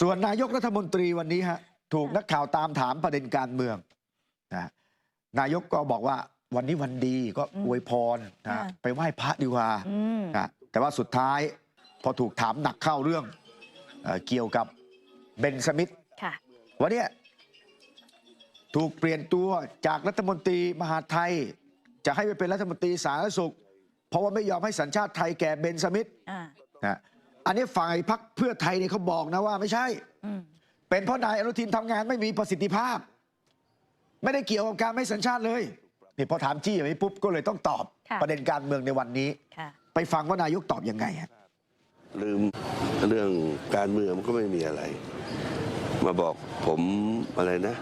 ส่วนนายกรัฐมนตรีวันนี้ฮะถูกนักข่าวตามถามประเด็นการเมืองนะนายกก็บอกว่าวันนี้วันดีก็อืมอวยพรนะค่ะไปไหว้พระดีกว่าอืมนะแต่ว่าสุดท้ายพอถูกถามหนักเข้าเรื่องเอ่อเกี่ยวกับเบนสมิธค่ะวันเนี้ยถูกเปลี่ยนตัวจากรัฐมนตรีมหาดไทย จะให้ไปเป็นรัฐมนตรีสาธารณสุข เพราะว่าไม่ยอมให้สัญชาติไทยแก่เบนสมิธอ่านะ อันนี้ฝ่ายพักเพื่อไทยเนี่ยเขาบอกนะว่าไม่ใช่อืมเป็นเพราะนายอนุทินทำงานไม่มีประสิทธิภาพ ไม่ได้เกี่ยวกับการไม่สัญชาติเลยนี่พอถามจี้อย่างนี้ปุ๊บก็เลยต้องตอบค่ะประเด็นการเมืองในวันนี้ค่ะไปฟังว่านายกตอบยังไงฮะลืมเรื่องการเมืองมันก็ไม่มีอะไร มาบอกผมอะไรนะ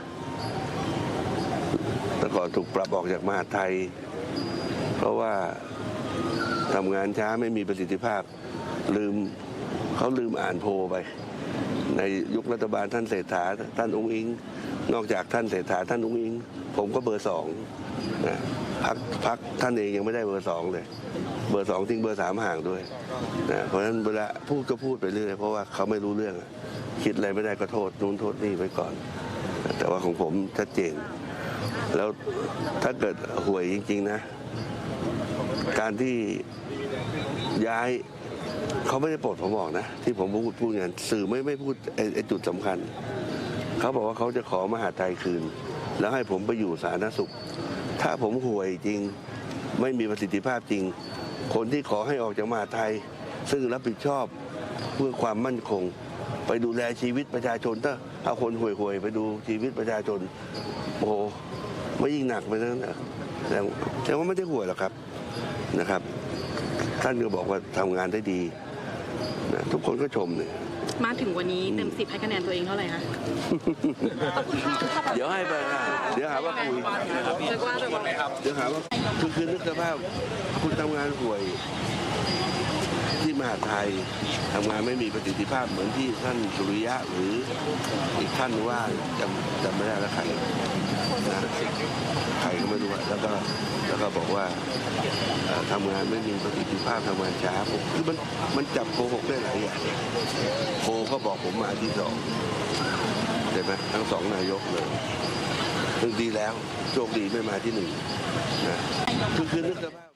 แต่ก่อนถูกปรับออกจากมหาดไทย เพราะว่าทำงานช้าไม่มีประสิทธิภาพลืม เขาลืมอ่านโพลไป ในยุครัฐบาลท่านเศรษฐาท่านองค์อิง นอกจากท่านเศรษฐาท่านองค์อิง ผมก็เบอร์สองนะพักพักท่านเองยังไม่ได้เบอร์สองเลย เบอร์สองทิ้งเบอร์สามห่างด้วยนะเพราะฉะนั้นเวลาพูดก็พูดไปเรื่อยเพราะว่าเขาไม่รู้เรื่อง คิดอะไรไม่ได้ก็โทษนู้นโทษนี่ไปก่อน แต่ว่าของผมชัดเจน แล้วถ้าเกิดห่วยจริง ๆ นะ การที่ย้าย เขาไม่ได้ปลดผมออกนะ ที่ผมพูดพูดอย่างสื่อไม่ไม่พูดไอ้จุดสำคัญ เขาบอกว่าเขาจะขอมหาไทยคืน แล้วให้ผมไปอยู่สาธารณสุข ถ้าผมห่วยจริงไม่มีประสิทธิภาพจริง คนที่ขอให้ออกจากมหาไทย ซึ่งรับผิดชอบเพื่อความมั่นคง ไปดูแลชีวิตประชาชนถ้าเอาคนห่วยๆไปดูชีวิตประชาชนโอ้โหไม่ยิ่งหนักไปนั้นนะแต่แต่ว่าไม่ได้ห่วยหรอกครับนะครับ ท่านก็บอกว่าทำงานได้ดี นะทุกคนก็ชมเนี่ยมาถึงวันนี้เต็มสิบให้คะแนนตัวเองเท่าไหร่คะเดี๋ยวให้ไปนะเดี๋ยวหาว่าคุยเรียกว่าแบบว่าเดี๋ยวหาว่าคือคือนึกสภาพคุณทำงานห่วย ที่มหาดไทยทำงานไม่มีประสิทธิภาพเหมือนที่ท่านสุริยะหรืออีกท่านว่าจำจำไม่ได้แล้วใครนะใครก็ไม่รู้อะแล้วก็แล้ว ก็บอกว่าเอ่อทำงานไม่มีประสิทธิภาพทำงานช้าผมคือมันมันจับโกหกได้หลายอย่างโพลก็บอกผมมาที่สองใช่ไหมทั้งสองนายกเลยซึ่งดีแล้วโชคดีไม่มาที่หนึ่งนะคือคือนึกสภาพ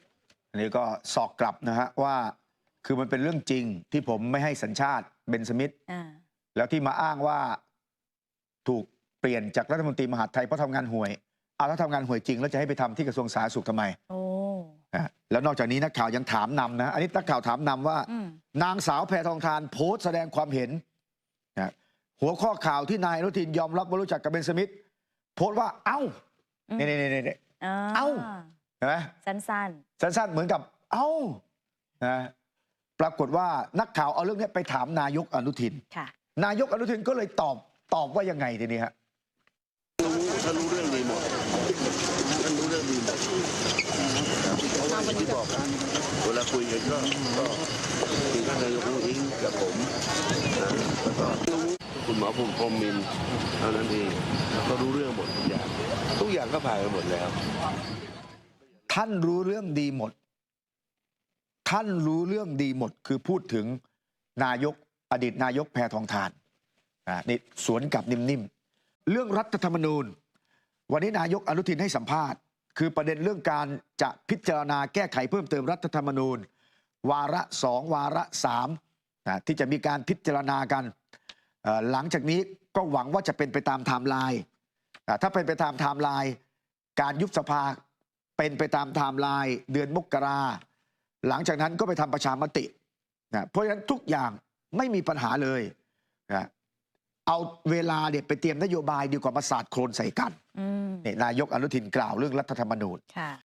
อันนี้ก็สอกกลับนะฮะว่า คือมันเป็นเรื่องจริงที่ผมไม่ให้สัญชาติเบนสมิธอ่าแล้วที่มาอ้างว่าถูกเปลี่ยนจากรัฐมนตรีมหาดไทยเพราะทำงานห่วย เอาถ้าทำงานห่วยจริงแล้วจะให้ไปทำที่กระทรวงสาธารณสุขทำไมโอ้นะแล้วนอกจากนี้นักข่าวยังถามนำนะ อันนี้นักข่าวถามนำว่าอืมนางสาวแพทองทานโพสต์แสดงความเห็นนะหัวข้อข่าวที่นายอนุทินยอมรับว่ารู้จักกับเบนสมิธโพสต์ว่าเอ้าอืมเนี่ยเนี่ยเนี่ยอ่าเอ้าเห็นไหมสั้นสั้นๆ เหมือนกับ เอ้านะปรากฏว่านักข่าวเอาเรื่องนี้ไปถามนายกอนุทินๆค่ะนายกอนุทินก็เลยตอบตอบว่ายังไงทีนี้ฮะรู้ท่านรู้เรื่องดีหมดท่านรู้เรื่องดีหมดเพราะว่า อย่างที่บอกกันเวลาคุยกันก็ก็มีท่านนายกรู้อิงกับผมนะแล้วก็คุณหมอภูมิพรมมินทร์เท่านั้นเองก็รู้เรื่องหมดทุกอย่าง ทุกอย่างก็ผ่านไปหมดแล้ว ท่านรู้เรื่องดีหมด ท่านรู้เรื่องดีหมด คือพูดถึงนายกอดีตนายกแพทองทานนี่สวนกับนิ่มๆ เรื่องรัฐธรรมนูญ วันนี้นายกอนุทินให้สัมภาษณ์ คือประเด็นเรื่องการจะพิจารณาแก้ไขเพิ่มเติมรัฐธรรมนูญ วาระสองวาระสามนะที่จะมีการพิจารณากัน หลังจากนี้ก็หวังว่าจะเป็นไปตามไทม์ไลน์ถ้าเป็นไปตามไทม์ไลน์การยุบสภาเป็นไปตามไทม์ไลน์เดือนมกราหลังจากนั้นก็ไปทำประชามตินะเพราะฉะนั้นทุกอย่างไม่มีปัญหาเลยนะ เอาเวลาเนี่ยไปเตรียมนโยบายดีกว่ามาสาดโคลนใส่กันอืมนี่นายกอนุทินกล่าวเรื่องรัฐธรรมนูญค่ะ